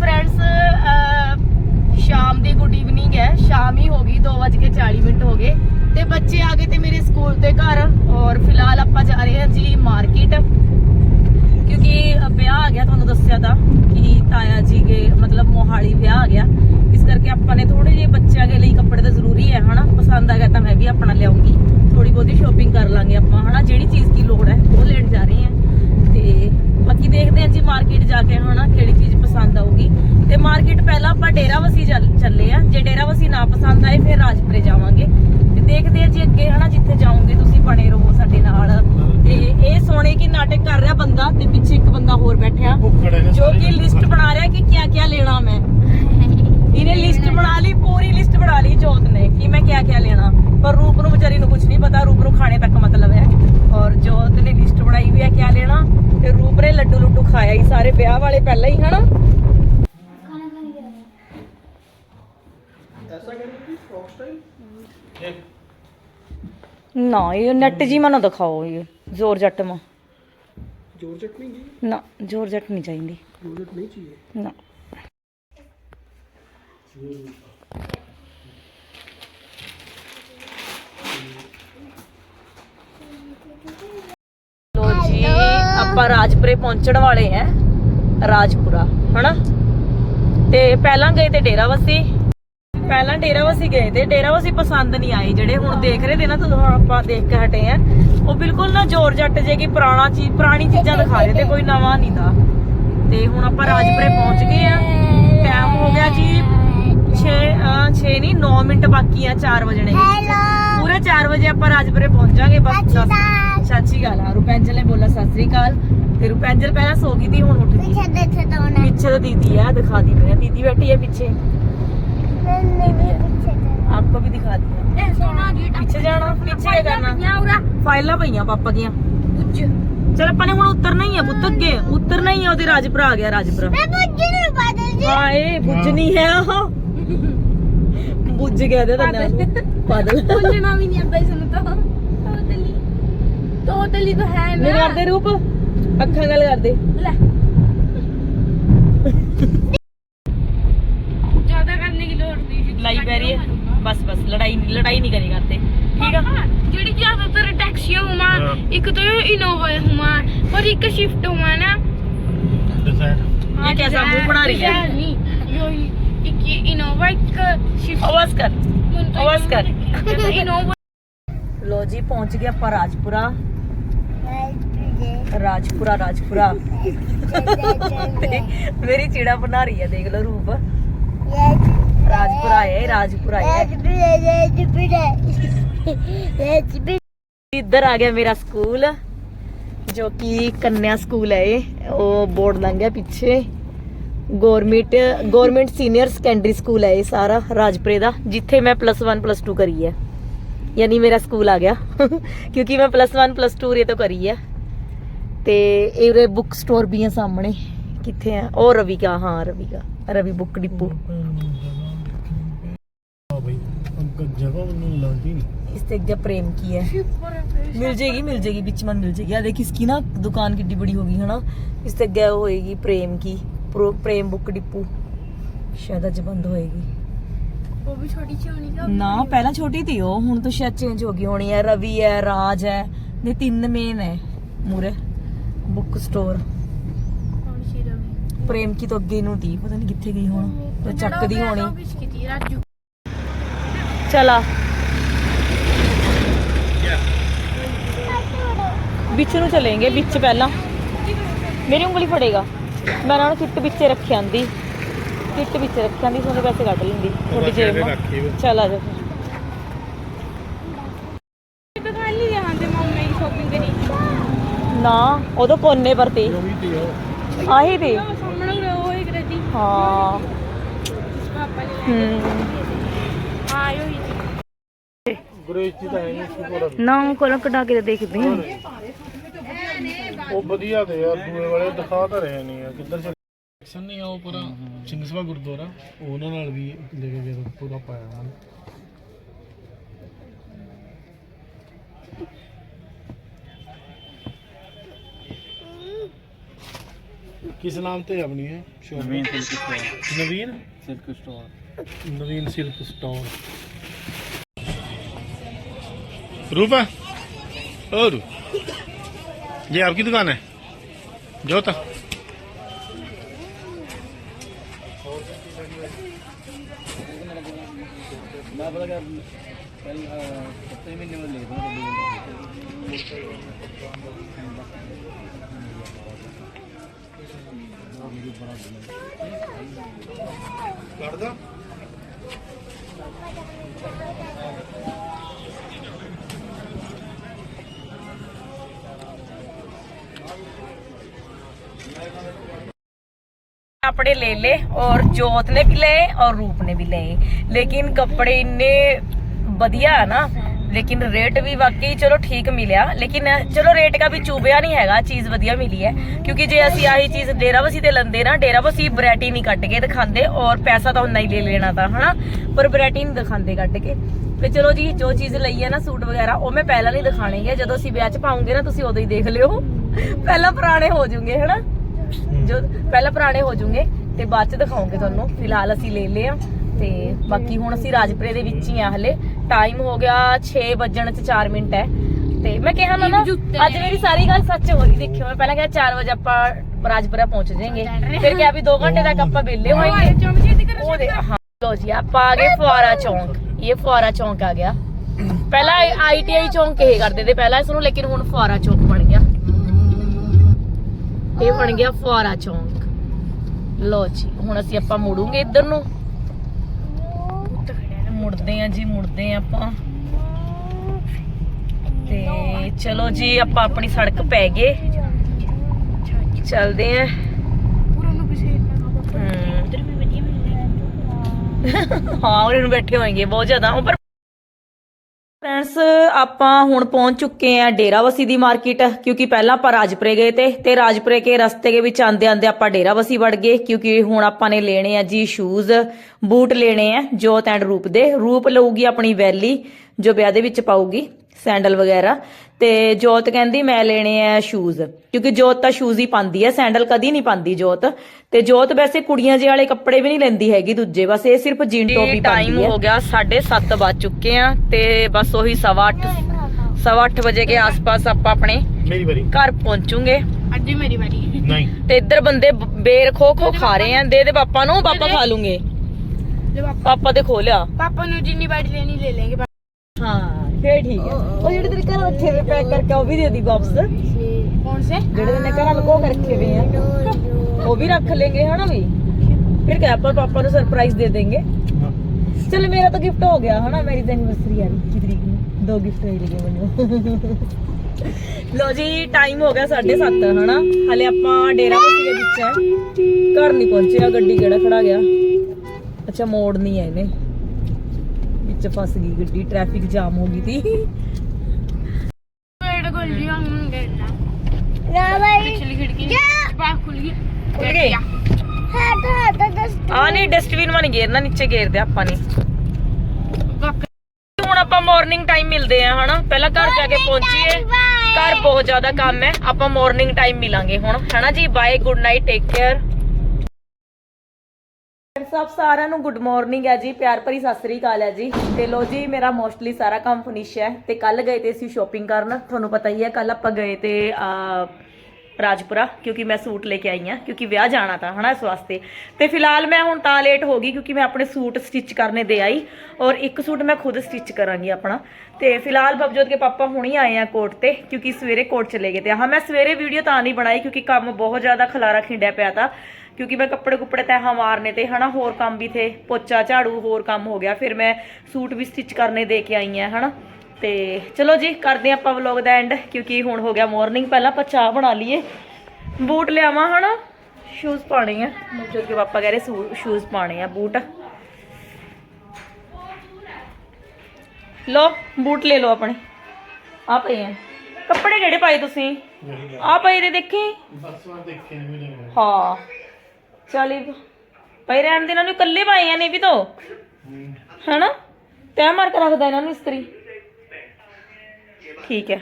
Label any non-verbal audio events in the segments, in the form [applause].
Friends ਸ਼ਾਮ ਦੀ good evening ਹੈ। ਸ਼ਾਮ ਹੀ ਹੋ ਗਈ 2:40 ਮਿੰਟ ਹੋ ਗਏ। ਤੇ ਬੱਚੇ ਆ ਗਏ ਤੇ ਮੇਰੇ ਸਕੂਲ ਦੇ ਘਰ ਔਰ ਫਿਲਹਾਲ ਆਪਾਂ ਜਾ ਰਹੇ ਹਾਂ ਜੀ ਮਾਰਕੀਟ। ਕਿਉਂਕਿ ਵਿਆਹ ਆ ਗਿਆ ਤੁਹਾਨੂੰ ਦੱਸਿਆ ਤਾਂ ਕਿ ਤਾਇਆ ਜੀ ਦੇ ਮਤਲਬ ਮੋਹਾਲੀ ਵਿਆਹ ਆ ਗਿਆ। ਇਸ ਕਰਕੇ ਆਪਾਂ ਨੇ ਥੋੜੇ ਜਿਹੇ ਬੱਚਿਆਂ ਦੇ ਲਈ ਕੱਪੜੇ ਤਾਂ ਜ਼ਰੂਰੀ ਹੈ, ਹਨਾ? ਪਸੰਦ ਆ ਗਿਆ ਤਾਂ ਮੈਂ ਵੀ ਆਪਣਾ ਲਿਆਉਂਗੀ। ਥੋੜੀ ਬਹੁਤੀ ਸ਼ੋਪਿੰਗ ਕਰ ਲਾਂਗੇ ਆਪਾਂ, ਹਨਾ? ਜਿਹੜੀ ਚੀਜ਼ ਦੀ ਲੋੜ ਹੈ, ਉਹ ਲੈਣ ਜਾ ਰਹੇ ਹਾਂ। ਤੇ ਬਾਕੀ ਦੇਖਦੇ ਹਾਂ ਜੀ ਮਾਰਕੀਟ ਜਾ ਕੇ ਹਨਾ ਕਿਹੜੀ ਚੀਜ਼ ਪਸੰਦ ਆਊਗੀ। ਤੇ ਮਾਰਕੀਟ ਪਹਿਲਾਂ ਆਪਾਂ ਡੇਰਾਵਸੀ ਚੱਲ- ਚੱਲੇ ਆ ਜੇ ਡੇਰਾਵਸੀ ਨਾ ਪਸੰਦ ਆਏ ਫਿਰ ਰਾਜਪੁਰੇ ਜਾਵਾਂਗੇ। ਤੇ ਦੇਖਦੇ ਹਾਂ ਜੀ ਅੱਗੇ ਹਨਾ ਜਿੱਥੇ ਜਾਓਗੇ ਤੁਸੀਂ ਬਣੇ ਰਹੋ ਸਾਡੇ ਨਾਲ। ਤੇ ਇਹ ਸੋਨੇ ਕੀ ਨਾਟਕ ਕਰ ਰਿਹਾ ਬੰਦਾ ਤੇ ਪਿੱਛੇ ਇੱਕ ਬੰਦਾ ਹੋਰ ਬੈਠਿਆ। ਜੋ ਕਿ ਲਿਸਟ ਬਣਾ ਰਿਹਾ ਕਿ ਕਿਆ ਕਿਆ ਲੈਣਾ ਮੈਂ। ਇਹਨੇ ਲਿਸਟ ਬਣਾ ਲਈ ਪੂਰੀ ਲਿਸਟ ਬਣਾ ਲਈ ਜੋਤ ਨੇ ਕਿ ਮੈਂ ਕਿਆ ਕਿਆ ਲੈਣਾ। ਪਰ ਰੂਪ ਨੂੰ ਵਿਚਾਰੀ ਨੂੰ ਕੁਝ ਨਹੀਂ ਪਤਾ ਰੂਪ ਨੂੰ ਖਾਣੇ ਤੱਕ ਮਤਲਬ ਹੈ। ਔਰ ਜੋਤ ਨੇ ਲਿਸਟ ਬਣਾਈ ਹੋਈ ਹੈ ਕਿਆ ਲੈਣਾ। ਦਿਖਾਇਆ ਹੀ ਸਾਰੇ ਵਿਆਹ ਵਾਲੇ ਪਹਿਲਾਂ ਹੀ ਹਨਾ? ਨਾ ਇਹ ਨੈਟ ਜੀ ਮਾ ਦਿਖਾਓ ਇਹ ਜ਼ੋਰ ਜੱਟ ਮਾ। ਜ਼ੋਰ ਜੱਟ ਨਹੀਂ ਜੀ? ਨਾ ਜ਼ੋਰ ਜੱਟ ਨਹੀਂ ਚਾਹੀਦੀ। ਜ਼ੋਰ ਜੱਟ ਨਹੀਂ ਚਾਹੀਏ ਨਾ। ਰਾਜਪੁਰੇ ਪਹੁੰਚਣ ਵਾਲੇ ਆ ਰਾਜਪੁਰਾ ਹਨਾ? ਤੇ ਪਹਿਲਾਂ ਗਏ ਤੇ ਡੇਰਾਵਸੀ ਪਹਿਲਾਂ ਡੇਰਾਵਸੀ ਗਏ ਤੇ ਡੇਰਾਵਸੀ ਪਸੰਦ ਨਹੀਂ ਆਈ ਜਿਹੜੇ ਹੁਣ ਦੇਖ ਰਹੇ ਤੇ ਨਾ ਤੁਹਾਨੂੰ ਆਪਾਂ ਦੇਖ ਕੇ ਹਟੇ ਆ ਉਹ ਬਿਲਕੁਲ ਨਾ ਜ਼ੋਰ ਜੱਟ ਜੇ ਕਿ ਪੁਰਾਣਾ ਚੀਜ਼ ਪੁਰਾਣੀ ਚੀਜ਼ਾਂ ਦਿਖਾ ਰਹੇ ਤੇ ਕੋਈ ਨਵਾਂ ਨਹੀਂ ਦਾ। ਤੇ ਹੁਣ ਆਪਾਂ ਰਾਜਪੁਰੇ ਪਹੁੰਚ ਗਏ ਆ। ਟਾਈਮ ਹੋ ਗਿਆ ਜੀ 6 6 ਨਹੀਂ 9 ਮਿੰਟ ਬਾਕੀ ਆ 4 ਵਜਣੇ ਪੂਰੇ 4 ਵਜੇ ਆਪਾਂ ਰਾਜਪੁਰੇ ਪਹੁੰਚ ਜਾਾਂਗੇ ਬਸ ਸ਼੍ਰੀ ਅਕਾਲ। ਹਾਂ ਰੁਪੈਂਜਲ ਨੇ ਬੋਲਾ ਸਤਿ ਸ਼੍ਰੀ ਅਕਾਲ। ਫਿਰ ਪੈਂਜਲ ਪਹਿਲਾਂ ਸੋ ਗਈ ਸੀ ਹੁਣ ਉੱਠ ਗਈ ਪਿੱਛੇ ਦੇਖੇ ਤਾਂ ਉਹਨੇ ਪਿੱਛੇ ਤਾਂ ਦੀਦੀ ਆ ਦਿਖਾ ਦੀ ਮੈਂ। ਦੀਦੀ ਬੈਠੀ ਹੈ ਪਿੱਛੇ। ਨਹੀਂ ਪਿੱਛੇ ਆਪਕੋ ਵੀ ਦਿਖਾ ਦੀ ਇਹ ਸੋਨਾ ਜੀ ਪਿੱਛੇ ਜਾਣਾ ਪਿੱਛੇ ਜਾਣਾ ਫਾਈਲਾਂ ਪਈਆਂ ਪਾਪਾ ਦੀਆਂ। ਪੁੱਜ ਚਲ ਆਪਾਂ ਨੇ ਹੁਣ ਉਤਰਨਾ ਹੀ ਆ ਪੁੱਤ ਅੱਗੇ। ਉਤਰਨਾ ਹੀ ਆ ਉਹਦੇ ਰਾਜਪੁਰਾ ਆ ਗਿਆ ਰਾਜਪੁਰਾ ਮੈਂ ਪੁੱਜਣੀ ਬਾਦਲ ਜੀ। ਹਾਏ ਪੁੱਜਣੀ ਹੈ ਉਹ। ਪੁੱਜ ਗਿਆ ਦੇ ਤਾਂ ਬਾਦਲ। ਪੁੱਜਣਾ ਵੀ ਨਹੀਂ ਆਂਦਾ ਇਸ ਨੂੰ ਤਾਂ। ਤੋਤਲੀ। ਅੱਖਾਂ ਗੱਲ ਕਰਦੇ ज्यादा करने की लोड़ नहीं है ਲੜਾਈ ਪੈ ਰਹੀ ਹੈ ਬਸ ਬਸ ਲੜਾਈ ਨਹੀਂ ਲੜਾਈ ਨਹੀਂ ਕਰੀ ਕਰਦੇ ਠੀਕ ਆ ਜਿਹੜੀ ਜ਼ਿਆਦਾਤਰ ਟੈਕਸੀਆਂ ਹੁਮਾ ਹਾਂ। ਇੱਕ ਤਾਂ ਇਨੋਵਾ ਹੁਮਾ ਪਰ ਇੱਕ ਸ਼ਿਫਟ ਹੁਮਾ ਨਾ डिसाइड ਇਹ कैसा मुंह बना रही है? नहीं यो एक इनोवा एक शिफ्ट ਆਵਾਜ਼ ਕਰ आवाज कर। इनोवा ਲੋ ਜੀ ਪਹੁੰਚ ਗਏ ਆਪਾਂ ਰਾਜਪੁਰਾ ਰਾਜਪੁਰਾ ਰਾਜਪੁਰਾ ਤੇ ਮੇਰੀ ਚੀੜਾ ਬਣਾ ਰਹੀ ਹੈ ਦੇਖ ਲਓ ਰੂਪ ਰਾਜਪੁਰਾ ਆਇਆ ਇਹ ਰਾਜਪੁਰਾ ਆਇਆ ਇੱਧਰ ਆ ਗਿਆ ਮੇਰਾ ਸਕੂਲ ਜੋ ਕਿ ਕੰਨਿਆ ਸਕੂਲ ਹੈ ਇਹ ਉਹ ਬੋਰਡ ਲੰਘਿਆ ਪਿੱਛੇ government government senior secondary school ਹੈ ਇਹ ਸਾਰਾ ਰਾਜਪੁਰੇ ਦਾ ਜਿੱਥੇ ਮੈਂ ਪਲੱਸ 1 ਪਲੱਸ 2 ਕਰੀ ਹੈ ਯਾਨੀ ਮੇਰਾ ਸਕੂਲ ਆ ਗਿਆ ਕਿਉਂਕਿ ਮੈਂ ਪਲੱਸ 1 ਪਲੱਸ 2 ਰੇ ਤੋਂ ਕਰੀ ਹੈ ਤੇ ਇਹਰੇ ਬੁੱਕ ਸਟੋਰ ਵੀ ਹੈ ਸਾਹਮਣੇ ਕਿੱਥੇ ਹੈ ਉਹ ਰਵੀ ਕਾ ਹਾਂ ਰਵੀ ਕਾ ਰਵੀ ਬੁੱਕ ਡਿਪੂ हाँ भाई अंकल जगह उन्होंने लगती नहीं इस से क्या प्रेम की है मिल जाएगी मिल जाएगी बीच में मिल जाएगी यार देख इसकी ना दुकान कितनी बड़ी होगी है ना इस से क्या होएगी प्रेम की प्रो प्रेम बुक डिपू शायद आज बंद होएगी वो भी छोटी सी होनी का ਨਾ ਪਹਿਲਾਂ ਛੋਟੀ ਸੀ ਉਹ ਹੁਣ ਤਾਂ ਸ਼ਾਇਦ ਚੇਂਜ ਹੋ ਗਈ ਹੋਣੀ ਹੈ ਰਵੀ ਹੈ ਰਾਜ ਹੈ ਨੇ ਤਿੰਨ ਮੇਨ ਹੈ ਮੂਰੇ ਬੁੱਕ ਸਟੋਰ ਪ੍ਰੇਮ ਕੀ ਤੋਂ ਅੱਗੇ ਨੂੰ ਦੀ ਪਤਾ ਨਹੀਂ ਕਿੱਥੇ ਗਈ ਹੁਣ। ਚੱਕਦੀ ਹੋਣੀ। ਚਲਾ ਵਿੱਚ ਨੂੰ ਚਲੇਂਗੇ ਵਿੱਚ ਪਹਿਲਾਂ। ਮੇਰੀ ਉਂਗਲੀ ਫੜੇਗਾ। ਮੈਂ ਨਾਲ ਕਿੱਟ ਵਿੱਚੇ ਰੱਖਿਆਂਦੀ ਕਿੱਟ ਵਿੱਚ ਰੱਖਿਆਂਦੀ ਤੁਹਾਨੂੰ ਪੈਸੇ ਕੱਢ ਲੈਂਦੀ। ਤੁਹਾਡੀ ਜੇਬ ਚਲ ਜਾ। ਨਾ ਉਦੋਂ ਕੋਨੇ ਪਰ ਤੀ। ਉਹੀ ਤੇ ਉਹ। ਆਹੀ ਤੀ। ਸਾਹਮਣੇ ਹੀ ਰਹੋ ਇੱਕ ਰਜੀ ਹਾਂ। ਪਾਪਾ ਜੀ ਹੂੰ। ਆਇਓ ਹੀ ਗੁਰੇਸ਼ ਜੀ ਤਾਂ ਹੈ ਨਹੀਂ ਸੀ ਕੋਲ। ਨਾ ਕੋਲੋਂ ਕਢਾ ਕੇ ਤਾਂ ਦੇਖਦੇ ਹਾਂ। ਉਹ ਵਧੀਆ ਤੇ ਯਾਰ ਦੂਏ ਵਾਲੇ ਦਿਖਾ ਤਾਂ ਰਹੇ ਨਹੀਂ ਆ। ਕਿੱਧਰ ਚ ਐਕਸ਼ਨ ਨਹੀਂ ਆ ਉਹ ਪਰ। ਸਿੰਘਸਵਾ ਗੁਰਦੁਆਰਾ। ਉਹਨਾਂ ਨਾਲ ਵੀ ਲੈ ਕੇ ਗਿਆ ਪੂਰਾ ਪਾਇਆ ਉਹਨਾਂ ਨੇ किस नाम थे अपनी है shop Naveen silk store Naveen silk store Naveen silk store Roopa और ये आपकी दुकान है जोता मैं पता क्या कल सप्ताह महीने में ले कपड़े ले ले और जोत ने भी ले और रूप ने भी ले। लेकिन कपड़े इन्ने बढ़िया ना। ਨਾ ਲੇਕਿਨ ਰੇਟ ਵੀ ਵਾਕਈ ਚਲੋ ਠੀਕ ਮਿਲਿਆ, ਲੇਕਿਨ ਚਲੋ ਰੇਟ ਦਾ ਚੂਬਿਆ ਨਹੀਂ ਹੈਗਾ, ਚੀਜ਼ ਵਧੀਆ ਮਿਲੀ ਹੈ। ਕਿਉਂਕਿ ਜੇ ਅਸੀਂ ਆਹੀ ਚੀਜ਼ ਡੇਰਾਬਸੀ ਤੇ ਲੰਦੇ ਨਾ ਡੇਰਾਬਸੀ ਵੈਰਾਈਟੀ ਨਹੀਂ ਕੱਟ ਕੇ ਦਿਖਾਉਂਦੇ ਔਰ ਪੈਸਾ ਤਾਂ ਉਨਾ ਹੀ ਲੈ ਲੈਣਾ ਤਾਂ, ਹਨਾ? ਪਰ ਵੈਰਾਈਟੀ ਨਹੀਂ ਦਿਖਾਉਂਦੇ ਕੱਟ ਕੇ। ਤੇ ਚਲੋ ਜੀ, ਜੋ ਚੀਜ਼ ਲਈ ਹੈ ਨਾ ਸੂਟ ਵਗੈਰਾ, ਉਹ ਮੈਂ ਪਹਿਲਾਂ ਨਹੀਂ ਦਿਖਾਣੇ ਹੈ ਜਦੋਂ ਅਸੀਂ ਵਿਆਹ 'ਚ ਪਾਉਂਗੇ ਨਾ, ਤੁਸੀਂ ਉਦੋਂ ਹੀ ਦੇਖ ਲਿਓ। ਪਹਿਲਾਂ ਪੁਰਾਣੇ ਹੋ ਜੂਗੇ, ਹਨਾ? ਜੋ ਪਹਿਲਾਂ ਪੁਰਾਣੇ ਹੋ ਜੂਗੇ, ਤੇ ਬਾਅਦ ਚ ਦਿਖਾਉਂਗੇ ਤੁਹਾਨੂੰ। ਫਿਲਹਾਲ ਅਸੀਂ ਲੈ ਲਏ ਆ, ਤੇ ਬਾਕੀ ਹੁਣ ਅਸੀਂ ਰਾਜਪੁਰੇ ਦੇ ਵਿੱਚ ਹੀ ਆ ਹਲੇ। ਟਾਈਮ ਹੋ ਗਿਆ 6 ਵੱਜਣ ਚ 4 ਮਿੰਟ ਹੈ। ਤੇ ਮੈਂ ਕਿਹਾ ਨਾ ਨਾ ਅੱਜ ਮੇਰੀ ਸਾਰੀ ਗੱਲ ਸੱਚ ਹੋ ਰਹੀ ਦੇਖਿਓ ਮੈਂ ਪਹਿਲਾਂ ਕਿਹਾ 4 ਵਜੇ ਆਪਾਂ ਰਾਜਪੁਰਾ ਪਹੁੰਚ ਜਾਵਾਂਗੇ ਫਿਰ ਕਿਹਾ ਵੀ 2 ਘੰਟੇ ਤੱਕ ਆਪਾਂ ਵਿਹਲੇ ਹੋਵਾਂਗੇ ਉਹ ਦੇ ਹਾਂ ਲੋ ਜੀ ਆਪਾਂ ਆ ਗਏ ਫੁਆਰਾ ਚੌਂਕ। ਇਹ ਫੁਆਰਾ ਚੌਂਕ ਆ ਗਿਆ। ਪਹਿਲਾਂ ਆਈਟੀਆਈ ਚੌਂਕ ਇਹ ਕਰਦੇ ਤੇ ਪਹਿਲਾਂ ਇਸ ਨੂੰ ਲੇਕਿਨ ਹੁਣ ਫੁਆਰਾ ਚੌਂਕ ਬਣ ਗਿਆ। ਇਹ ਬਣ ਗਿਆ ਫੁਆਰਾ ਚੌਂਕ। ਲੋ ਜੀ ਹੁਣ ਅਸੀਂ ਆਪਾਂ ਮੁੜੂਗੇ ਇੱਧਰ ਨੂੰ। ਮੁੜਦੇ ਆ ਜੀ ਮੁੜਦੇ ਆ ਆਪਾਂ। ਤੇ ਚਲੋ ਜੀ ਆਪਾਂ ਆਪਣੀ ਸੜਕ ਪੈ ਗਏ। ਚੱਲਦੇ ਆ। ਹਾਂ। ਉਹ ਨੂੰ ਬੈਠੇ ਹੋਣਗੇ ਬਹੁਤ ਜ਼ਿਆਦਾ। ਪਰ ਫਰੈਂਡਸ ਆਪਾਂ ਹੁਣ ਪਹੁੰਚ ਚੁੱਕੇ ਆ ਡੇਰਾਵਸੀ ਦੀ ਮਾਰਕੀਟ, ਕਿਉਂਕਿ ਪਹਿਲਾਂ ਆਪਾਂ ਰਾਜਪੁਰੇ ਗਏ ਤੇ ਤੇ ਰਾਜਪੁਰੇ ਕੇ ਰਸਤੇ ਦੇ ਵਿੱਚ ਆਂਦੇ ਆਂਦੇ ਆਪਾਂ ਡੇਰਾਵਸੀ ਵੜ ਗਏ, ਕਿਉਂਕਿ ਹੁਣ ਆਪਾਂ ਨੇ ਲੈਣੇ ਆ ਜੀ ਸ਼ੂਜ਼ ਬੂਟ ਲੈਣੇ ਆ ਜੋਤ ਐਂਡ ਰੂਪ ਦੇ, ਰੂਪ ਲਊਗੀ ਆਪਣੀ ਵੈਲੀ, ਜੋ ਵਿਆਹ ਦੇ ਵਿੱਚ ਪਾਊਗੀ। ਸੈਂਡਲ ਵਗੈਰਾ। ਤੇ ਜੋਤ ਕਹਿੰਦੀ ਮੈਂ ਲੈਣੇ ਆ ਸ਼ੂਜ਼ ਕਿਉਂਕਿ ਜੋਤ ਤਾਂ ਸ਼ੂਜ਼ ਹੀ ਪਾਉਂਦੀ ਆ ਸੈਂਡਲ ਕਦੀ ਨਹੀਂ ਪਾਉਂਦੀ ਜੋਤ। ਤੇ ਜੋਤ ਵੈਸੇ ਕੁੜੀਆਂ ਜਿਹੇ ਵਾਲੇ ਕੱਪੜੇ ਵੀ ਨਹੀਂ ਲੈਂਦੀ ਹੈਗੀ ਦੂਜੇ ਬਸ ਇਹ ਸਿਰਫ ਜੀਨ ਟੌਪ ਹੀ ਪਾਉਂਦੀ ਹੈ ਹੋ ਗਿਆ 7:30 ਵੱਜ ਚੁੱਕੇ ਆ ਤੇ ਬਸ ਉਹੀ 7:30 8:30 ਵਜੇ ਕੇ ਆਸ-ਪਾਸ ਆਪਾਂ ਆਪਣੇ ਘਰ ਪਹੁੰਚੂਗੇ। ਅੱਜ ਮੇਰੀ ਵਾਰੀ। ਨਹੀਂ। ਤੇ ਇੱਧਰ ਬੰਦੇ ਬੇਰ ਖੋ ਖੋ ਖਾ ਰਹੇ ਆ ਦੇ ਦੇ ਪਾਪਾ ਨੂੰ ਪਾਪਾ ਖਾ ਲੂਗੇ। ਪਾਪਾ ਦੇ ਖੋ ਲਿਆ। ਪਾਪਾ ਨੂੰ ਜਿੰਨੀ ਵਾਰੀ ਲੈਣੀ ਲੈ ਲੇਗੇ ਫੇਰ ਠੀਕ ਹੈ। ਉਹ ਜਿਹੜੇ ਤੇਰੇ ਘਰ ਰੱਖੇ ਵੇ ਪੈਕ ਕਰਕੇ ਉਹ ਵੀ ਦੇ ਦੀ ਵਾਪਸ। ਕੌਣ ਸੇ? ਜਿਹੜੇ ਤੇਨੇ ਘਰ ਲਕੋ ਕੇ ਰੱਖੇ ਵੇ ਆ। ਉਹ ਵੀ ਰੱਖ ਲੇਗੇ ਹਨਾ ਵੀ? ਫਿਰ ਕਿ ਆਪਾਂ ਪਾਪਾ ਨੂੰ ਸਰਪ੍ਰਾਈਜ਼ ਦੇ ਦੇਂਗੇ। ਚਲ ਮੇਰਾ ਤਾਂ ਗਿਫਟ ਹੋ ਗਿਆ ਹਨਾ? ਮੇਰੀ ਤਾਂ ਐਨੀਵਰਸਰੀ ਆ 21 ਤਰੀਕ ਨੂੰ। ਦੋ ਗਿਫਟ ਹੋਏ ਲਗੇ ਮੈਨੂੰ। ਲੋ ਜੀ ਟਾਈਮ ਹੋ ਗਿਆ 7:30 ਹਨਾ? ਹਲੇ ਆਪਾਂ ਡੇਰਾ ਬੱਸੀ ਦੇ ਵਿੱਚ ਹੈ ਘਰ ਨਹੀਂ ਪਹੁੰਚਿਆ ਗੱਡੀ ਕਿਹੜਾ ਖੜਾ ਗਿਆ। ਅੱਛਾ ਮੋੜ ਨਹੀਂ ਹੈ ਇਹਨੇ। ਵਿੱਚ ਫਸ ਗਈ ਗੱਡੀ ਟ੍ਰੈਫਿਕ ਜਾਮ ਹੋ ਗਈ ਸੀ। ਆ। ਨਹੀਂ ਨੀਚੇ ਗੇਰਦੇ ਆਪਾਂ ਨੇ। ਹੁਣ ਆਪਾਂ ਮਾਰਨਿੰਗ ਟਾਈਮ ਮਿਲਦੇ ਆ ਹਨਾ? ਪਹਿਲਾਂ ਘਰ ਜਾ ਕੇ ਪਹੁੰਚੀਏ। ਘਰ ਬਹੁਤ ਜ਼ਿਆਦਾ ਕੰਮ ਹੈ ਆਪਾਂ ਮਾਰਨਿੰਗ ਟਾਈਮ ਮਿਲਾਂਗੇ ਹੁਣ ਹਨਾ ਜੀ? Bye good night take care ਸਭ ਸਾਰਿਆਂ ਨੂੰ ਗੁੱਡ ਮਾਰਨਿੰਗ ਹੈ ਜੀ, ਪਿਆਰ ਭਰੀ ਸਤਿ ਸ੍ਰੀ ਅਕਾਲ ਹੈ ਜੀ। ਤੇ ਲੋ ਜੀ, ਮੇਰਾ ਮੋਸਟਲੀ ਸਾਰਾ ਕੰਮ ਫਿਨਿਸ਼ ਹੈ ਤੇ ਕੱਲ ਗਏ ਤੇ ਅਸੀਂ ਸ਼ਾਪਿੰਗ ਕਰਨ। ਤੁਹਾਨੂੰ ਪਤਾ ਹੀ ਹੈ ਕੱਲ ਆਪਾਂ ਗਏ ਤੇ ਰਾਜਪੁਰਾ, ਕਿਉਂਕਿ ਮੈਂ ਸੂਟ ਲੈ ਕੇ ਆਈ ਹਾਂ, ਕਿਉਂਕਿ ਵਿਆਹ ਜਾਣਾ ਤਾਂ, ਹਨਾ, ਇਸ ਵਾਸਤੇ। ਤੇ ਫਿਲਹਾਲ ਮੈਂ ਹੁਣ ਤਾਂ ਲੇਟ ਹੋ ਗਈ, ਕਿਉਂਕਿ ਮੈਂ ਆਪਣੇ ਸੂਟ ਸਟਿਚ ਕਰਨੇ ਦੇ ਆਈ। ਔਰ ਇੱਕ ਸੂਟ ਮੈਂ ਖੁਦ ਸਟਿਚ ਕਰਾਂਗੀ ਆਪਣਾ। ਤੇ ਫਿਲਹਾਲ ਬਬਜੋਤ ਕੇ ਪਾਪਾ ਹੁਣੀ ਆਏ ਆ ਕੋਰਟ ਤੇ, ਕਿਉਂਕਿ ਸਵੇਰੇ ਕੋਰਟ ਚਲੇ ਗਏ ਤੇ। ਹਾਂ, ਮੈਂ ਸਵੇਰੇ ਵੀਡੀਓ ਤਾਂ ਨਹੀਂ ਬਣਾਈ, ਕਿਉਂਕਿ ਕੰਮ ਬਹੁਤ ਜ਼ਿਆਦਾ ਖਲਾਰਾ ਖਿੰਡਿਆ ਪਿਆ ਤਾਂ। ਕਿਉਂਕਿ ਮੈਂ ਕੱਪੜੇ ਕੁੱਪੜੇ ਤੈਹਾਂ ਮਾਰਨੇ ਤੇ ਹਨਾ ਹੋਰ ਕੰਮ ਵੀ ਥੇ ਪੋਚਾ ਝਾੜੂ ਹੋਰ ਕੰਮ ਹੋ ਗਿਆ। ਫਿਰ ਮੈਂ ਸੂਟ ਵੀ ਸਟਿਚ ਕਰਨੇ ਦੇ ਕੇ ਆਈ ਆ ਹਨਾ। ਤੇ ਚਲੋ ਜੀ ਕਰਦੇ ਆਪਾਂ ਵਲੌਗ ਦਾ ਐਂਡ ਕਿਉਂਕਿ ਹੁਣ ਹੋ ਗਿਆ ਮਾਰਨਿੰਗ ਪਹਿਲਾਂ ਆਪਾਂ ਚਾਹ ਬਣਾ ਲਈਏ। ਬੂਟ ਲਿਆਵਾਂ ਹਨਾ। ਸ਼ੂਜ਼ ਪਾਣੇ ਆ। ਮੁੱਜੋ ਕੇ ਪਾਪਾ ਕਹ ਸ਼ੂਜ਼ ਪਾਣੇ ਆ ਬੂਟ। ਲੋ ਬੂਟ ਲੈ ਲੋ ਆਪਣੇ। ਆ ਪਏ ਆ। ਕੱਪੜੇ ਕਿਹੜੇ ਪਾਏ ਤੁਸੀਂ? ਆ ਪਏ ਦੇ ਦੇਖੇ? ਬਸ ਵਾਰ ਦੇਖੇ ਹਾਂ। ਚਾਲੀ ਪਈ ਰਹਿਣ ਦੇ, ਇਹਨਾਂ ਨੂੰ ਇਕੱਲੇ ਪਾਏ ਆ ਨੇ ਵੀ ਤੋਂ ਹਨਾ? ਤੈ ਮਾਰ ਕੇ ਰੱਖਦਾ ਇਹਨਾਂ ਨੂੰ ਇਸਤਰੀ। ਠੀਕ ਹੈ।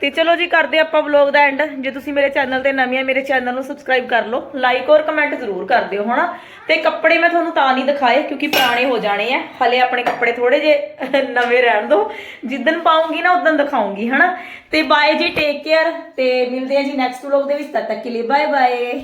ਤੇ ਚਲੋ ਜੀ, ਕਰਦੇ ਆਪਾਂ ਵਲੌਗ ਦਾ ਐਂਡ ਜੇ ਤੁਸੀਂ ਮੇਰੇ ਚੈਨਲ ਤੇ ਨਵੇਂ ਆ, ਮੇਰੇ ਚੈਨਲ ਨੂੰ ਸਬਸਕ੍ਰਾਈਬ ਕਰ ਲਓ। ਲਾਈਕ ਔਰ ਕਮੈਂਟ ਜ਼ਰੂਰ ਕਰ ਦਿਓ, ਹਨਾ? ਤੇ ਕੱਪੜੇ ਮੈਂ ਤੁਹਾਨੂੰ ਤਾਂ ਨਹੀਂ ਦਿਖਾਏ, ਕਿਉਂਕਿ ਪੁਰਾਣੇ ਹੋ ਜਾਣੇ ਆ। ਹਲੇ ਆਪਣੇ ਕੱਪੜੇ ਥੋੜੇ ਜੇ [laughs] ਨਵੇਂ ਰਹਿਣ ਦਿਓ ਜਿੱਦਨ ਪਾਉਂਗੀ ਨਾ ਉਦੋਂ ਦਿਖਾਉਂਗੀ, ਹਨਾ? ਤੇ ਬਾਏ ਜੀ ਟੇਕ ਕੇਅਰ ਤੇ ਮਿਲਦੇ ਆ ਜੀ ਨੈਕਸਟ ਵਲੌਗ ਦੇ ਵਿੱਚ। ਤਦ ਤੱਕ ਕੇ ਲਈ ਬਾਏ ਬਾਏ